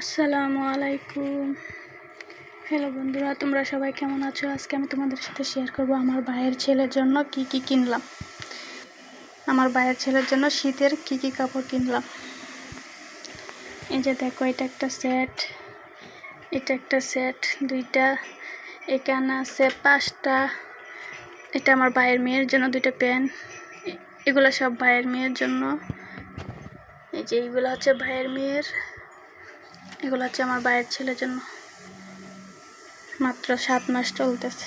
আসসালামু আলাইকুম। হ্যালো বন্ধুরা, তোমরা সবাই কেমন আছো? আজকে আমি তোমাদের সাথে শেয়ার করব আমার ভাইয়ের ছেলের জন্য কি কি কিনলাম। আমার ভাইয়ের ছেলের জন্য শীতের কি কি কাপড় কিনলাম। এই যে দেখো, এটা একটা সেট এটা একটা সেট দুইটা, এখানে আছে পাঁচটা। এটা আমার ভাইয়ের মেয়ের জন্য দুইটা প্যান্ট এগুলো সব ভাইয়ের মেয়ের জন্য। এই যে এইগুলো হচ্ছে ভাইয়ের মেয়ের। এগুলো হচ্ছে আমার ভাইয়ের ছেলের জন্য। মাত্র সাত মাস চলতেছে।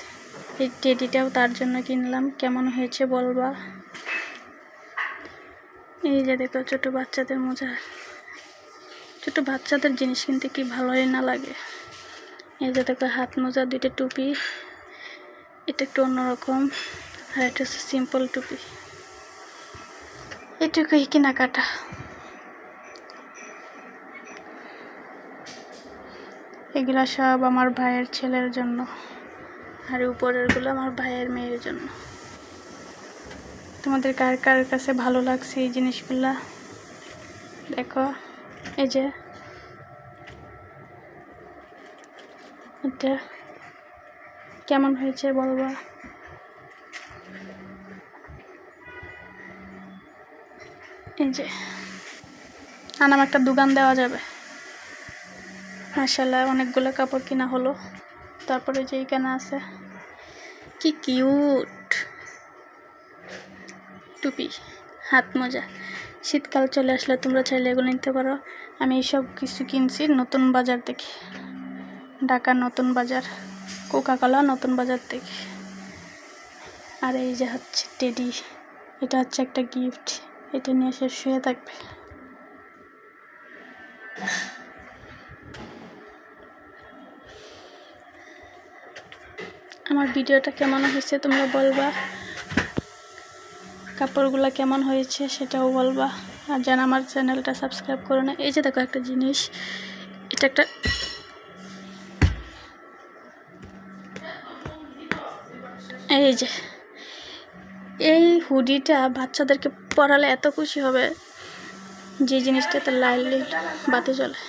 এই টেডিটাও তার জন্য কিনলাম। কেমন হয়েছে বলবা? এই যে দেখো, ছোটো বাচ্চাদের মোজা। ছোটো বাচ্চাদের জিনিস কিনতে কি ভালোই না লাগে। এই যে দেখো, হাত মোজা, দুইটা টুপি। এটা একটু অন্যরকম, আর এটা হচ্ছে সিম্পল টুপি। এটুকুই কেনাকাটা। এগুলো সব আমার ভাইয়ের ছেলের জন্য আর উপরেরগুলো আমার ভাইয়ের মেয়ের জন্য। তোমাদের কার কার কাছে ভালো লাগছে এই জিনিসগুলা? দেখো, এই যে। এটা কেমন হয়েছে বলবা এই যে। আনাম একটা দোকান দেওয়া যাবে। মাসাল্লাহ অনেকগুলো কাপড় কিনা হলো। তারপরে যে এইখানে আছে, কি কিউট। টুপি, হাত মোজা। শীতকাল চলে আসলে তোমরা চাইলে এগুলো নিতে পারো। আমি এইসব কিছু কিনছি নতুন বাজার থেকে। ঢাকার নতুন বাজার, কোকাকলা নতুন বাজার থেকে। আর এই যে হচ্ছে টেডি, এটা হচ্ছে একটা গিফট। এটা নিয়ে সে শুয়ে থাকবে। আমার ভিডিওটা কেমন হয়েছে তোমরা বলবা। কাপড়গুলো কেমন হয়েছে সেটাও বলবা। আর যেন আমার চ্যানেলটা সাবস্ক্রাইব করো না, এই যে দেখো একটা জিনিস, এটা একটা এই যে, এই হুডিটা বাচ্চাদেরকে পরালে এত খুশি হবে যে জিনিসটাতে লাইট বাতি জ্বলে।